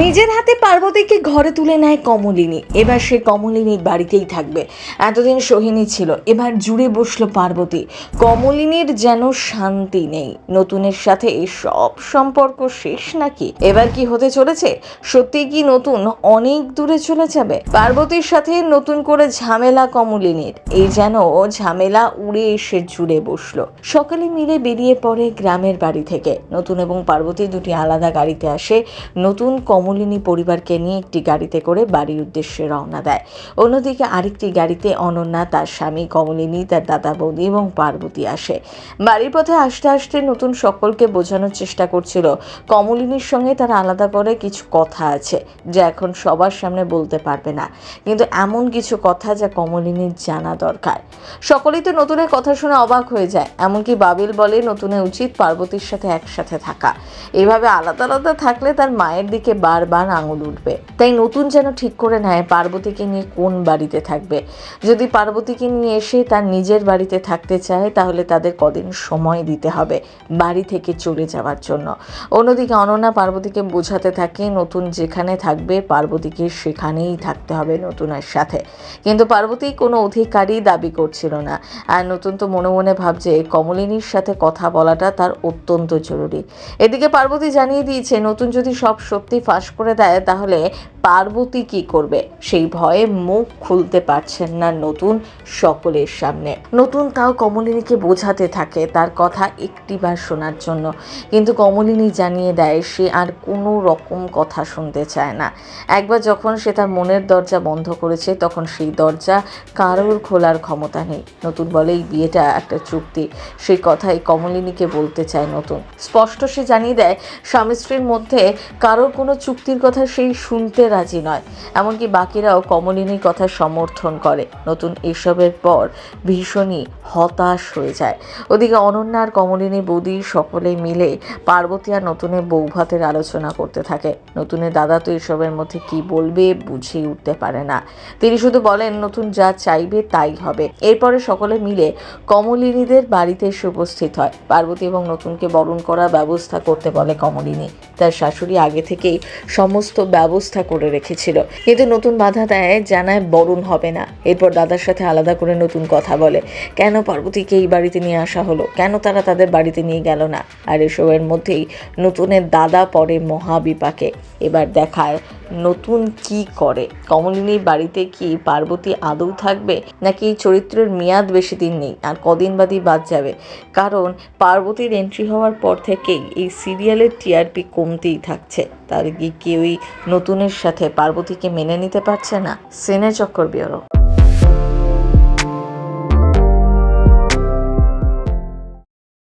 নিজের হাতে পার্বতীকে ঘরে তুলে নেয় কমলিনী। এবার সে কমলিনীর বাড়িতেই থাকবে। এতদিন সোহিনী ছিল, এবার জুড়ে বসল পার্বতী। কমলিনীর যেন শান্তি নেই। নতুনের সাথে সব সম্পর্ক শেষ নাকি? এবার কি হতে চলেছে? সত্যি কি নতুন অনেক দূরে চলে যাবে? পার্বতীর সাথে নতুন করে ঝামেলা কমলিনীর। এই যেন ঝামেলা উড়ে এসে জুড়ে বসল। সকালে মিলে বেরিয়ে পড়ে গ্রামের বাড়ি থেকে। নতুন এবং পার্বতী দুটি আলাদা গাড়িতে আসে। নতুন কমলিনী পরিবারকে নিয়ে একটি গাড়িতে করে বাড়ির উদ্দেশ্যে রওনা দেয়। অন্যদিকে আরেকটি গাড়িতে অনন্যা তার স্বামী কমলিনী, তার দাদা বৌদি এবং পার্বতী আসে। বাড়ির পথে আসতে আসতে নতুন সকলকে বোঝানোর চেষ্টা করছিল। কমলিনীর সঙ্গে তার আলাদা করে কিছু কথা আছে, যা এখন সবার সামনে বলতে পারবে না। কিন্তু এমন কিছু কথা যা কমলিনীর জানা দরকার। সকলেই তো নতুনের কথা শুনে অবাক হয়ে যায়। এমনকি বাবিল বলে নতুনের উচিত পার্বতীর সাথে একসাথে থাকা। এভাবে আলাদা আলাদা থাকলে তার মায়ের দিকে বারবার আঙুল উঠবে। তাই নতুন যেন ঠিক করে নেয় পার্বতীকে নিয়ে কোন বাড়িতে থাকবে। যদি পার্বতীকে নিয়ে এসে তার নিজের বাড়িতে থাকতে চায়, তাহলে তাদের কদিন সময় দিতে হবে বাড়ি থেকে চলে যাওয়ার জন্য। অন্যদিকে অনন্যা পার্বতীকে বোঝাতে থাকে, নতুন যেখানে থাকবে, পার্বতীকে সেখানেই থাকতে হবে নতুনের সাথে। কিন্তু পার্বতী কোনো অধিকারই দাবি করছিল না। আর নতুন তো মনে মনে ভাবছে, কমলিনীর সাথে কথা বলাটা তার অত্যন্ত জরুরি। এদিকে পার্বতী জানিয়ে দিয়েছে, নতুন যদি সব সত্যি ফাঁস করে দেয় তাহলে পার্বতী কি করবে? সেই ভয়ে মুখ খুলতে পারছেন না নতুন সকলের সামনে। নতুন তাও কমলিনীকে বোঝাতে থাকে তার কথা একটিবার শোনার জন্য। কিন্তু কমলিনী জানিয়ে দেয়, সে আর কোনো রকম কথা শুনতে চায় না। একবার যখন সে তার মনের দরজা বন্ধ করেছে, তখন সেই দরজা কারোর খোলার ক্ষমতা নেই। নতুন বলে, এই বিয়েটা একটা চুক্তি। সেই কথাই কমলিনীকে বলতে চায় নতুন। স্পষ্ট সে জানিয়ে দেয় স্বামী স্ত্রীর মধ্যে কারোর কোনো চুক্তির কথা সেই শুনতে রাজি নয়। এমনকি বাকিরাও কমলিনীর কথা সমর্থন করে। নতুন এসবের পর ভীষণই হতাশ হয়ে যায়। ওদিকে অনন্যা আর কমলিনী বৌদি সকলে মিলে পার্বতী আর নতুনের বৌভাতের আলোচনা করতে থাকে। নতুনের দাদা তো এসবের মধ্যে কি বলবে বুঝেই উঠতে পারে না। তিনি শুধু বলেন, নতুন যা চাইবে তাই হবে। এরপরে সকলে মিলে কমলিনীদের বাড়িতে এসে উপস্থিত হয়। পার্বতী এবং নতুনকে বরণ করার ব্যবস্থা করতে বলে কমলিনী। তার শাশুড়ি আগে থেকেই সমস্ত ব্যবস্থা করে রেখেছিল। কিন্তু নতুন বাধা দেয়, জানায় বরণ হবে না। এরপর দাদার সাথে আলাদা করে নতুন কথা বলে। কেন পার্বতীকে এই বাড়িতে নিয়ে আসা হলো? কেন তারা তাদের বাড়িতে নিয়ে গেল না? আর এসবের মধ্যেই নতুনের দাদা পরে মহাবিপাকে। এবার দেখায় নতুন কি করে? কমলিনীর বাড়িতে কি পার্বতী আদৌ থাকবে? নাকি চরিত্রের মেয়াদ বেশি দিন নেই? আর কদিন বাদই বাদ যাবে? কারণ পার্বতীর এন্ট্রি হওয়ার পর থেকেই এই সিরিয়ালের টিআরপি কমতেই থাকছে। তার কি কেউই নতুনের সাথে পার্বতীকে মেনে নিতে পারছে না। সিনে চক্কর বিয়রো